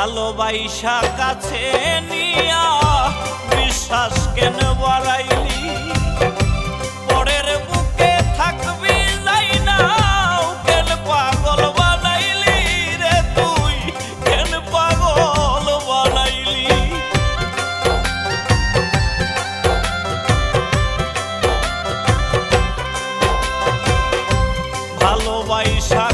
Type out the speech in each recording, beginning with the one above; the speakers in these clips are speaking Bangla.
ভালোবাইসা কাছে নিয়া বিশ্বাস কেন বাড়াইলি? পরের বুকে থাকবি যাই না, কেন পাগল বানাইলি রে তুই? কেন পাগল বানাইলি? ভালোবাইসা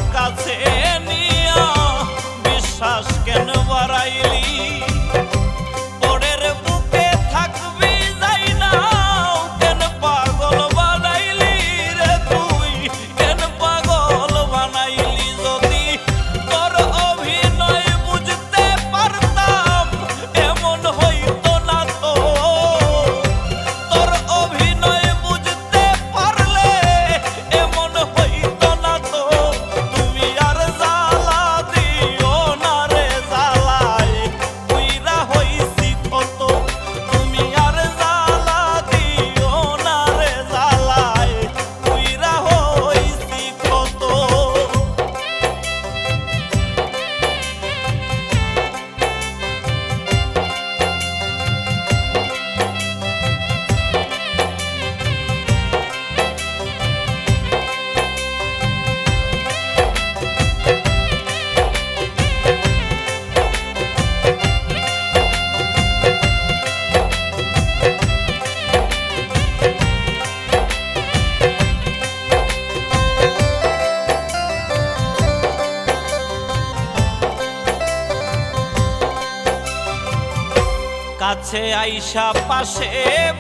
আছে আইসা পাশে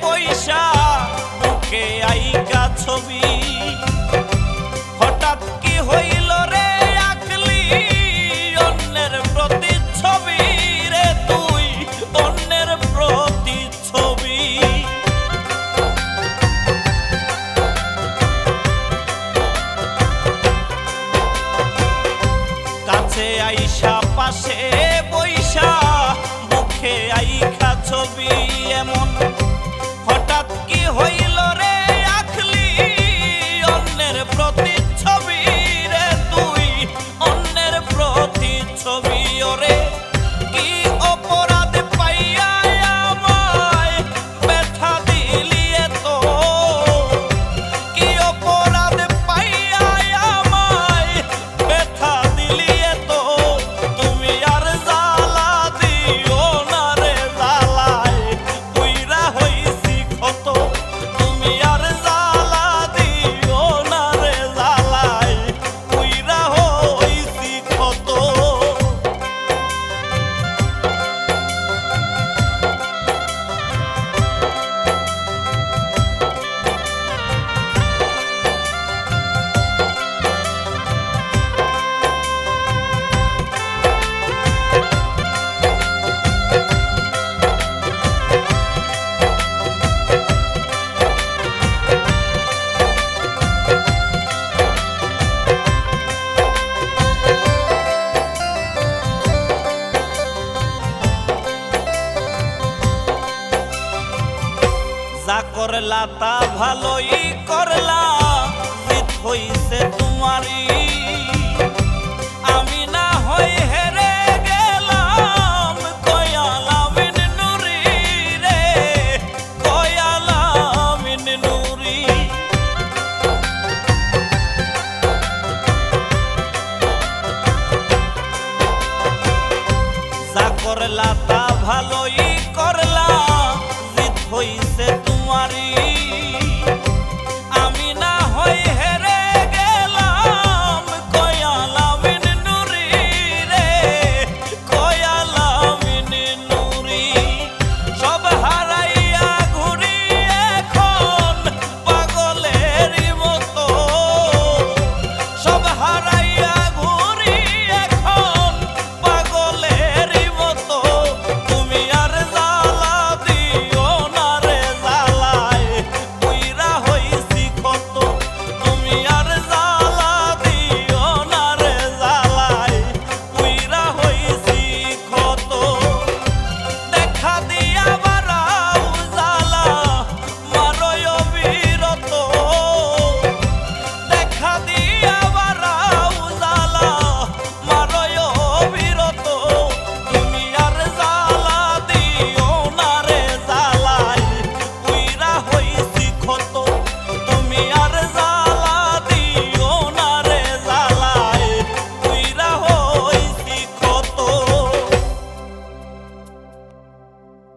বৈশা বুকে আইকা ছবি। হঠাৎ কি হইল ছবি এমন। হঠাৎ কি হয়ে তা ভালোই করলা হইছে তোমারই।